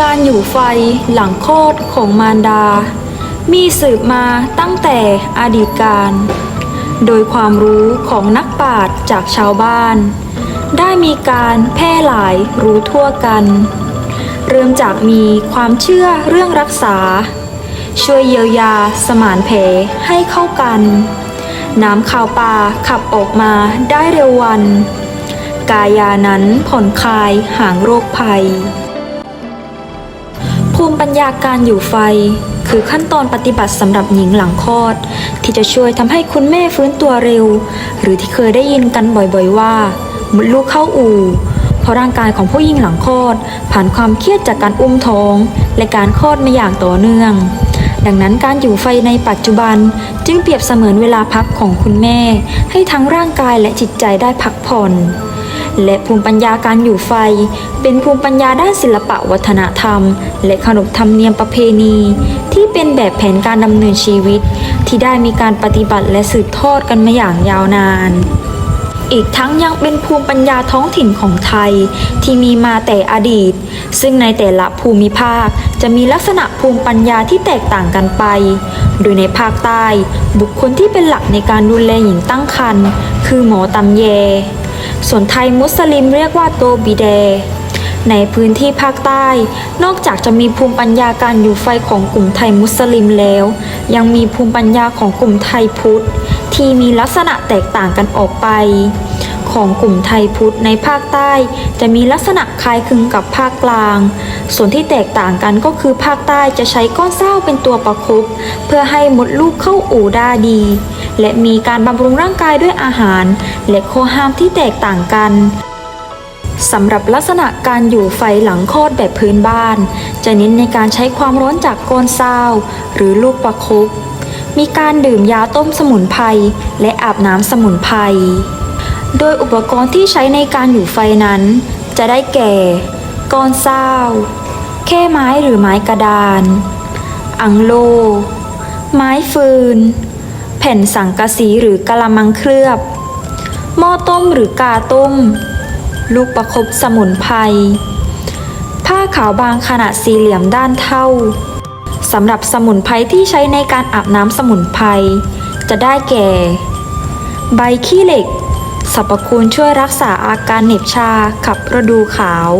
การอยู่ไฟหลังโคตรของมารดา มีสืบมาตั้งแต่อดีตการ โดยความรู้ของนักปราชญ์จากชาวบ้าน ได้มีการแพร่หลายรู้ทั่วกัน เริ่มจากมีความเชื่อเรื่องรักษา ช่วยเยียวยาสมานแผลให้เข้ากัน น้ำข่าวปลาขับออกมาได้เร็ววัน กายานั้นผ่อนคลายห่างโรคภัย ปัญญาการอยู่ไฟ คือขั้นตอนปฏิบัติสำหรับหญิงหลังคลอด ที่จะช่วยทำให้คุณแม่ฟื้นตัวเร็ว หรือที่เคยได้ยินกันบ่อยๆว่ามดลูกเข้าอู่เพราะร่างกายของผู้หญิงหลังคลอด ผ่านความเครียดจากการอุ้มท้อง และการคลอดมาอย่างต่อเนื่อง ดังนั้นการอยู่ไฟในปัจจุบันจึงเปรียบเสมือนเวลาพักของคุณแม่ ให้ทั้งร่างกายและจิตใจได้พักผ่อน และภูมิปัญญาการอยู่ไฟ เป็นภูมิปัญญาด้านศิลปะวัฒนธรรม และขนบธรรมเนียมประเพณี ที่เป็นแบบแผนการดำเนินชีวิต ที่ได้มีการปฏิบัติและสืบทอดกันมาอย่างยาวนานอีกทั้งยังเป็นภูมิปัญญาท้องถิ่นของไทย ที่มีมาแต่อดีต ซึ่งในแต่ละภูมิภาคจะมีลักษณะภูมิปัญญาที่แตกต่างกันไป โดยในภาคใต้ บุคคลที่เป็นหลักในการดูแลหญิงตั้งครรภ์คือหมอตำแย ส่วนไทยมุสลิมเรียกว่าโตบิเด ในพื้นที่ภาคใต้ นอกจากจะมีภูมิปัญญาการอยู่ไฟของกลุ่มไทยมุสลิมแล้ว ยังมีภูมิปัญญาของกลุ่มไทยพุทธ ที่มีลักษณะแตกต่างกันออกไป ของกลุ่มไทยพุทธในภาคใต้ จะมีลักษณะคล้ายคลึงกับภาคกลาง ส่วนที่แตกต่างกันก็คือภาคใต้จะใช้ก้อนเศร้าเป็นตัวประคบเพื่อให้มดลูกเข้าอู่ได้ดี และมีการบำรุงร่างกายด้วยอาหาร และข้อห้ามที่แตกต่างกันสำหรับลักษณะการอยู่ไฟหลังคอดแบบพื้นบ้าน จะเน้นในการใช้ความร้อนจากก้อนเศร้าหรือลูกประคบมีการดื่มยาต้มสมุนไพรและอาบน้ำสมุนไพร โดยอุปกรณ์ที่ใช้ในการอยู่ไฟนั้น จะได้แก่ก้อนเศร้าแค่ไม้หรือไม้กระดาน อังโล ไม้ฟืน ผ่นสังกะสีหรือกะละมังเคลือบ หม้อต้มหรือกาต้ม ลูกประคบสมุนไพร ผ้าขาวบางขนาดสี่เหลี่ยมด้านเท่าสำหรับสมุนไพรที่ใช้ในการอาบน้ำสมุนไพรจะได้แก่ ใบขี้เหล็กสรรพคุณช่วยรักษาอาการเหน็บชาขับระดูขาว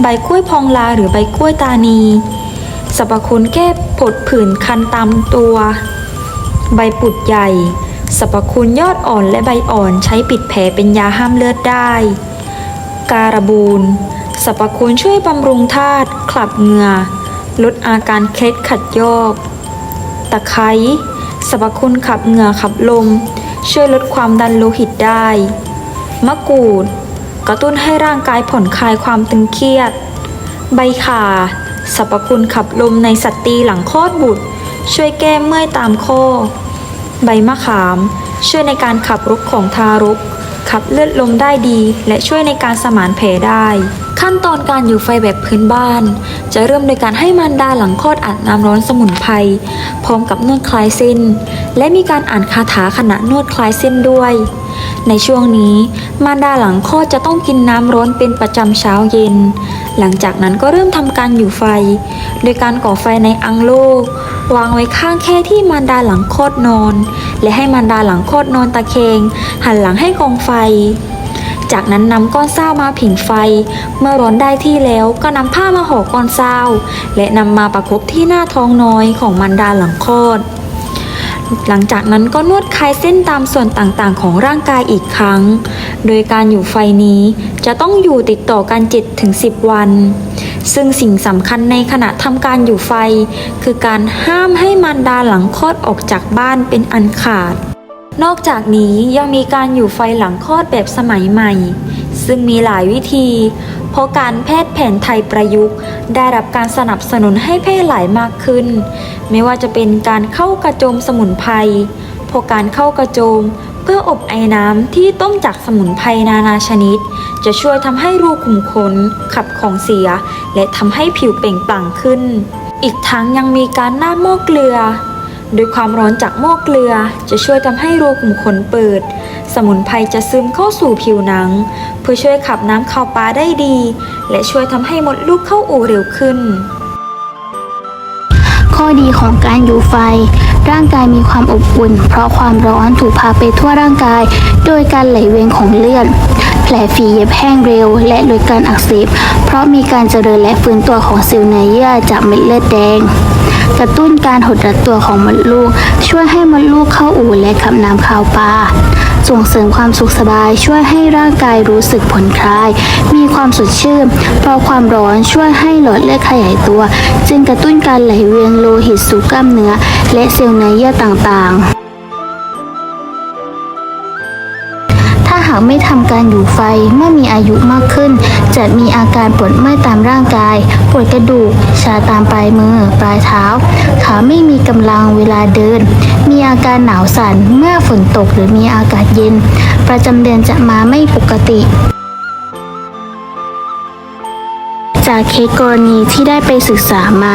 ใบกล้วยพองลาหรือใบกล้วยตานีสรรพคุณแก้ผดผื่นคันตามตัว ใบปุดใหญ่สรรพคุณยอดอ่อนและใบอ่อนใช้ปิดแผลเป็นยาห้ามเลือดได้ การบูนสรรพคุณช่วยบำรุงธาตุขับเหงื่อลดอาการเคล็ดขัดยอก ตะไคร้สรรพคุณขับเหงื่อขับลม ช่วยลดความดันโลหิตได้ มะกรูด กระตุ้นให้ร่างกายผ่อนคลายความตึงเครียด ใบข่าสรรพคุณขับลมในสตรีหลังคลอดบุตร ช่วยแก้เมื่อยตามข้อ ใบมะขาม ช่วยในการขับรุกของทารก ขับเลือดลมได้ดี และช่วยในการสมานแผลได้ ขั้นตอนการอยู่ไฟแบบพื้นบ้าน จะเริ่มโดยการให้มารดาหลังคลอดอาบน้ำร้อนสมุนไพรพร้อมกับนวดคลายเส้น และมีการอ่านคาถาขณะนวดคลายเส้นด้วย ในช่วงนี้มารดาหลังคลอดจะต้องกินน้ำร้อนเป็นประจำเช้าเย็น หลังจากนั้นก็เริ่มทำการอยู่ไฟ โดยการก่อไฟในอังโลวางไว้ข้างแค่ที่มารดาหลังคลอดนอน และให้มารดาหลังคลอดนอนตะแคง หันหลังให้กองไฟ จากนั้นนำก้อนเศร้ามาผิงไฟ เมื่อร้อนได้ที่แล้วก็นำผ้ามาห่อก้อนเศร้าและนำมาประคบที่หน้าท้องน้อยของมารดาหลังคลอด หลังจากนั้นก็นวดคลายเส้นตามส่วนต่างๆ ของร่างกายอีกครั้ง โดยการอยู่ไฟนี้จะต้องอยู่ติดต่อกัน7-10 วัน ซึ่งสิ่งสำคัญในขณะทำการอยู่ไฟ คือการห้ามให้มารดาหลังคลอดออกจากบ้านเป็นอันขาด นอกจากนี้ยังมีการอยู่ไฟหลังคลอดแบบสมัยใหม่ ซึ่งมีหลายวิธี เพราะการแพทย์แผนไทยประยุกต์ ได้รับการสนับสนุนให้แพร่หลายมากขึ้น ไม่ว่าจะเป็นการเข้ากระโจมสมุนไพรเพราะการเข้ากระโจมเพื่ออบไอ้น้ำที่ต้มจากสมุนไพรนานาชนิด จะช่วยทำให้รูขุมขนขับของเสีย และทำให้ผิวเปล่งปลั่งขึ้น อีกทั้งยังมีการหน้าหม้อเกลือ โดยความร้อนจากหม้อเกลือจะช่วยทำให้รูขุมขนเปิด สมุนไพรจะซึมเข้าสู่ผิวหนัง เพื่อช่วยขับน้ำเข้าปลาได้ดี และช่วยทำให้มดลูกเข้าอู่เร็วขึ้น ข้อดีของการอยู่ไฟ ร่างกายมีความอบอุ่น เพราะความร้อนถูกพาไปทั่วร่างกาย โดยการไหลเวียนของเลือดแผลฝีเย็บแห้งเร็ว และลดการอักเสบเพราะมีการเจริญและฟื้นตัวของเซลล์เนื้อเยื่อจากเม็ดเลือดแดงกระตุ้นการหดรัดตัวของมดลูก ช่วยให้มดลูกเข้าอู่และขับน้ำเข้าปลา ส่งเสริมความสุขสบายช่วยให้ร่างกายรู้สึกผ่อนคลาย มีความสดชื่นเพราะความร้อนช่วยให้หลอดเลือดขยายตัว จึงกระตุ้นการไหลเวียนโลหิตสู่กล้ามเนื้อ และเซลล์เนื้อเยื่อต่างๆ หากไม่ทำการอยู่ไฟเมื่อมีอายุมากขึ้น จะมีอาการปวดเมื่อยตามร่างกาย ปวดกระดูก ชาตามปลายมือ ปลายเท้า ขาไม่มีกำลังเวลาเดิน มีอาการหนาวสั่นเมื่อฝนตกหรือมีอากาศเย็น ประจำเดือนจะมาไม่ปกติ จากเคสกรณีที่ได้ไปศึกษามา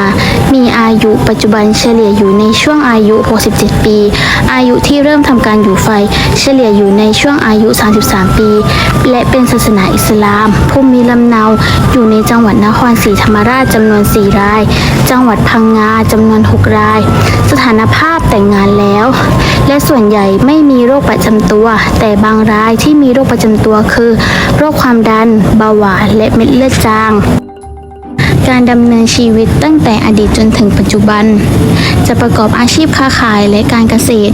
มีอายุปัจจุบันเฉลี่ยอยู่ในช่วงอายุ 67 ปี อายุที่เริ่มทำการอยู่ไฟ เฉลี่ยอยู่ในช่วงอายุ 33 ปี และเป็นศาสนาอิสลามภูมิลำเนาอยู่ในจังหวัดนครศรีธรรมราชจำนวน 4 ราย จังหวัดพังงาจำนวน 6 ราย สถานภาพแต่งงานแล้ว และส่วนใหญ่ไม่มีโรคประจำตัว แต่บางรายที่มีโรคประจำตัวคือ โรคความดัน เบาหวาน และเม็ดเลือดจาง การดำเนินชีวิตตั้งแต่อดีตจนถึงปัจจุบัน จะประกอบอาชีพค้าขายและการเกษตร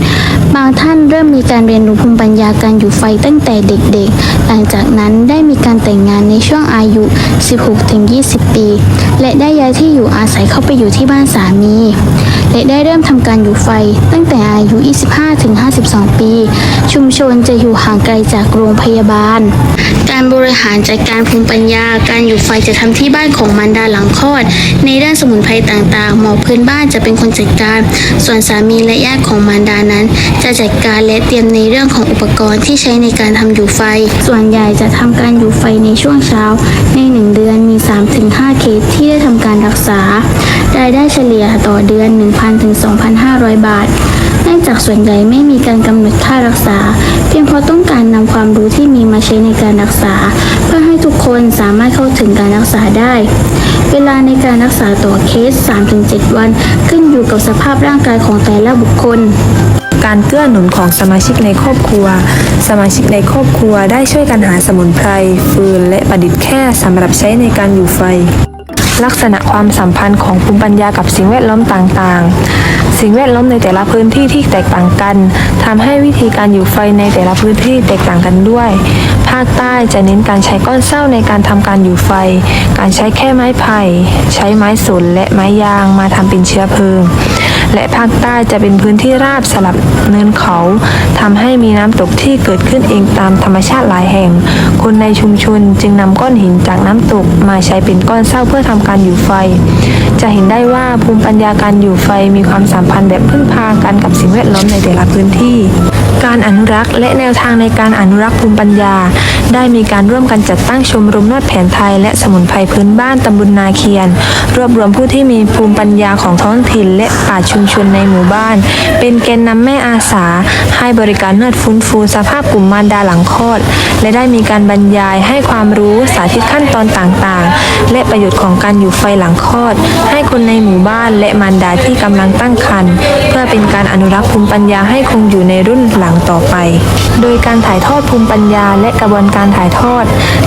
บางท่านเริ่มมีการเรียนรู้ภูมิปัญญาการอยู่ไฟตั้งแต่เด็กๆ หลังจากนั้นได้มีการแต่งงานในช่วงอายุ 16-20 ปี และได้ย้ายที่อยู่อาศัยเข้าไปอยู่ที่บ้านสามี และได้เริ่มทำการอยู่ไฟ ตั้งแต่อายุ 25-52 ปี ชุมชนจะอยู่ห่างไกลจากโรงพยาบาล การบริหารจัดการภูมิปัญญา การอยู่ไฟจะทำที่บ้านของมารดาหลังคลอด ในด้านสมุนไพรต่างๆ หมอพื้นบ้านจะเป็นคนจัดการ ส่วนสามีและญาติของมารดานั้น จะจัดการและเตรียมในเรื่องของอุปกรณ์ที่ใช้ในการทำอยู่ไฟ ส่วนใหญ่จะทำการอยู่ไฟในช่วงเช้า ในหนึ่งเดือนมี 3-5 เคสที่ได้ทำการรักษา รายได้เฉลี่ยต่อเดือน 1,000ถึง2,500 บาท เนื่องจากส่วนใหญ่ไม่มีการกำหนดค่ารักษา เพียงเพราะต้องการนำความรู้ที่มีมาใช้ในการรักษา เพื่อให้ทุกคนสามารถเข้าถึงการรักษาได้ เวลาในการรักษาต่อเคส 3-7 วัน ขึ้นอยู่กับสภาพร่างกายของแต่ละบุคคลการเกื้อหนุนของสมาชิกในครอบครัว สมาชิกในครอบครัวได้ช่วยกันหาสมุนไพร ฟืน และประดิษฐ์แค่สำหรับใช้ในการอยู่ไฟ ลักษณะความสัมพันธ์ของภูมิปัญญากับสิ่งแวดล้อมต่างๆ สิ่งแวดล้อมในแต่ละพื้นที่ที่แตกต่างกันทำให้วิธีการอยู่ไฟในแต่ละพื้นที่แตกต่างกันด้วย ภาคใต้จะเน้นการใช้ก้อนเศร้าในการทำการอยู่ไฟ การใช้แค่ไม้ไผ่ ใช้ไม้สนและไม้ยางมาทำเป็นเชื้อเพลิง และภาคใต้จะเป็นพื้นที่ราบสลับเนินเขาทำให้มีน้ำตกที่เกิดขึ้นเองตามธรรมชาติหลายแห่ง คนในชุมชนจึงนำก้อนหินจากน้ำตกมาใช้เป็นก้อนเศร้าเพื่อทำการอยู่ไฟ จะเห็นได้ว่าภูมิปัญญาการอยู่ไฟมีความสัมพันธ์แบบพึ่งพากันกับสิ่งแวดล้อมในแต่ละพื้นที่ การอนุรักษ์และแนวทางในการอนุรักษ์ภูมิปัญญา ได้มีการร่วมกันจัดตั้งชมรมนวดแผนไทย และสมุนไพรพื้นบ้านตำบลนาเคียน รวบรวมผู้ที่มีภูมิปัญญาของท้องถิ่น และป่าชญชุมชนในหมู่บ้าน เป็นแกนนำแม่อาสา ให้บริการนวดฟื้นฟูสภาพกลุ่มมารดาหลังคลอด และได้มีการบรรยายให้ความรู้สาธิตขั้นตอนต่างๆ และประโยชน์ของการอยู่ไฟหลังคลอด ให้คนในหมู่บ้านและมารดาที่กำลังตั้งครรภ์เพื่อเป็นการอนุรักษ์ภูมิปัญญาให้คงอยู่ในรุ่นหลังต่อไป โดยการถ่ายทอดภูมิปัญญาและกระบวนการการถ่ายทอด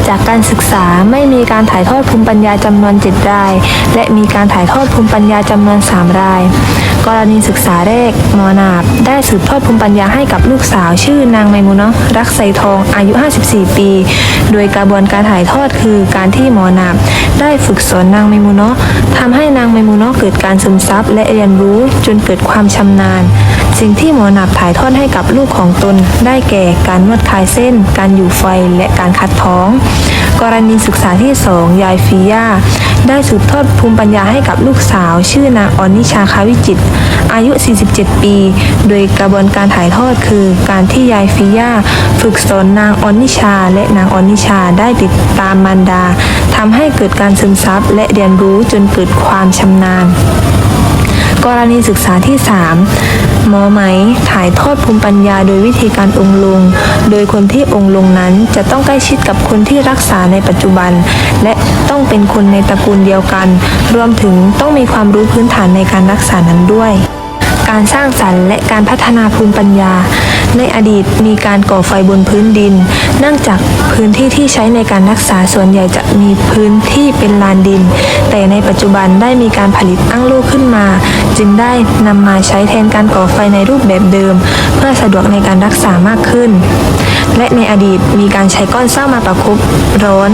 จากการศึกษาไม่มีการถ่ายทอดภูมิปัญญาจำนวน7ราย และมีการถ่ายทอดภูมิปัญญาจำนวน 3 ราย กรณีศึกษาแรกหมอนาบได้สืบทอดภูมิปัญญาให้กับลูกสาว ชื่อนางไมมุนะรักใสทองอายุ 54 ปี โดยกระบวนการถ่ายทอดคือการที่หมอนาบได้ฝึกสอนนางไมมุนะทำให้นางไมมุนะเกิดการซึมซับและเรียนรู้จนเกิดความชำนาญสิ่งที่หมอนาบถ่ายทอดให้กับลูกของตน ได้แก่การนวดคลายเส้น การอยู่ไฟและการคัดท้อง กรณีศึกษาที่สองยายฟิยาได้สืบทอดภูมิปัญญาให้กับลูกสาว ชื่อนางออนิชาคาวิจิต อายุ 47 ปี โดยกระบวนการถ่ายทอดคือ การที่ยายฟิยาฝึกสอนนางออนิชา และนางออนิชาได้ติดตามมารดาทำให้เกิดการซึมซับและเรียนรู้จนเกิดความชำนาญ กรณีศึกษาที่ 3 มอไหม ถ่ายทอดภูมิปัญญาโดยวิธีการองค์ลง โดยคนที่องค์ลงนั้นจะต้องใกล้ชิดกับคนที่รักษาในปัจจุบัน และต้องเป็นคนในตระกูลเดียวกัน รวมถึงต้องมีความรู้พื้นฐานในการรักษานั้นด้วย การสร้างสรรค์และการพัฒนาภูมิปัญญา ในอดีตมีการก่อไฟบนพื้นดิน เนื่องจากพื้นที่ที่ใช้ในการรักษาส่วนใหญ่จะมีพื้นที่เป็นลานดิน แต่ในปัจจุบันได้มีการผลิตอั้งโล่ขึ้นมา จึงได้นำมาใช้แทนการก่อไฟในรูปแบบเดิม เพื่อสะดวกในการรักษามากขึ้น และในอดีตมีการใช้ก้อนเศร้ามาประคบร้อน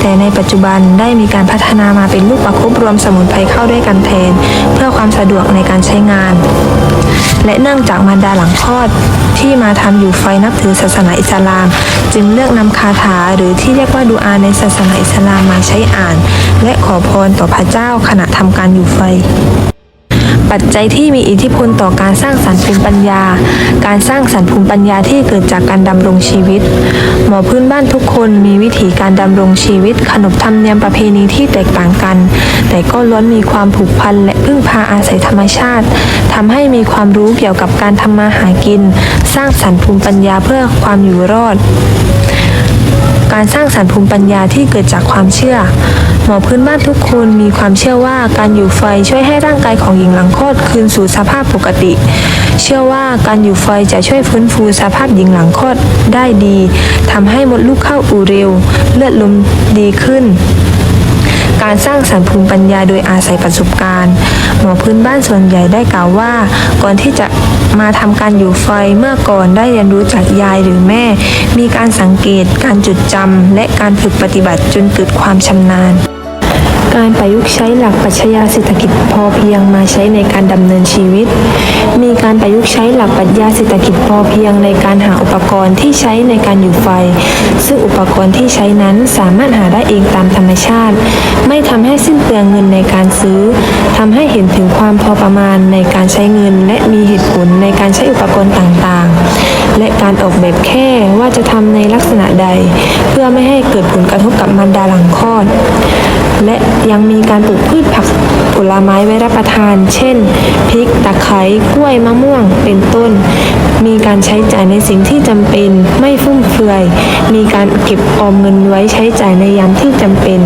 แต่ในปัจจุบันได้มีการพัฒนามาเป็นลูกประคบรวมสมุนไพรเข้าด้วยกันแทน เพื่อความสะดวกในการใช้งาน และเนื่องจากมารดาหลังคลอดที่มาทำอยู่ไฟนับถือศาสนาอิสลาม จึงเลือกนำคาถาหรือที่เรียกว่าดูอาในศาสนาอิสลามมาใช้อ่าน และขอพรต่อพระเจ้าขณะทำการอยู่ไฟ ปัจจัยที่มีอิทธิพลต่อการสร้างสรรค์ภูมิปัญญา การสร้างสรรค์ภูมิปัญญาที่เกิดจากการดำรงชีวิต หมอพื้นบ้านทุกคนมีวิถีการดำรงชีวิต ขนบธรรมเนียมประเพณีที่แตกต่างกัน แต่ก็ล้วนมีความผูกพันและพึ่งพาอาศัยธรรมชาติทำให้มีความรู้เกี่ยวกับการทำมาหากิน สร้างสรรค์ภูมิปัญญาเพื่อความอยู่รอด การสร้างสรรค์ภูมิปัญญาที่เกิดจากความเชื่อ หมอพื้นบ้านทุกคนมีความเชื่อว่าการอยู่ไฟช่วยให้ร่างกายของหญิงหลังคลอดคืนสู่สภาพปกติ เชื่อว่าการอยู่ไฟจะช่วยฟื้นฟูสภาพหญิงหลังคลอดได้ดีทำให้มดลูกเข้าอู่เร็ว เลือดลมดีขึ้น การสร้างสรรค์ภูมิปัญญาโดยอาศัยประสบการณ์ หมอพื้นบ้านส่วนใหญ่ได้กล่าวว่า ก่อนที่จะมาทำการอยู่ไฟเมื่อก่อนได้เรียนรู้จากยายหรือแม่ มีการสังเกต การจดจำและการฝึกปฏิบัติจนเกิดความชำนาญการประยุกต์ใช้หลักปรัชญาเศรษฐกิจพอเพียงมาใช้ในการดำเนินชีวิต มีการประยุกต์ใช้หลักปรัชญาเศรษฐกิจพอเพียงในการหาอุปกรณ์ที่ใช้ในการอยู่ไฟ ซึ่งอุปกรณ์ที่ใช้นั้นสามารถหาได้เองตามธรรมชาติ ไม่ทำให้สิ้นเปลืองเงินในการซื้อทำให้เห็นถึงความพอประมาณในการใช้เงิน และมีเหตุผลในการใช้อุปกรณ์ต่างๆ และการออกแบบแค่ว่าจะทำในลักษณะใด เพื่อไม่ให้เกิดผลกระทบกับมารดาหลังคลอด และยังมีการปลูกพืชผักผลไม้ไว้รับประทาน เช่น พริก ตะไคร้กล้วยมะม่วง เป็นต้น มีการใช้จ่ายในสิ่งที่จำเป็นไม่ฟุ่มเฟือย มีการเก็บออมเงินไว้ใช้จ่ายในยามที่จำเป็น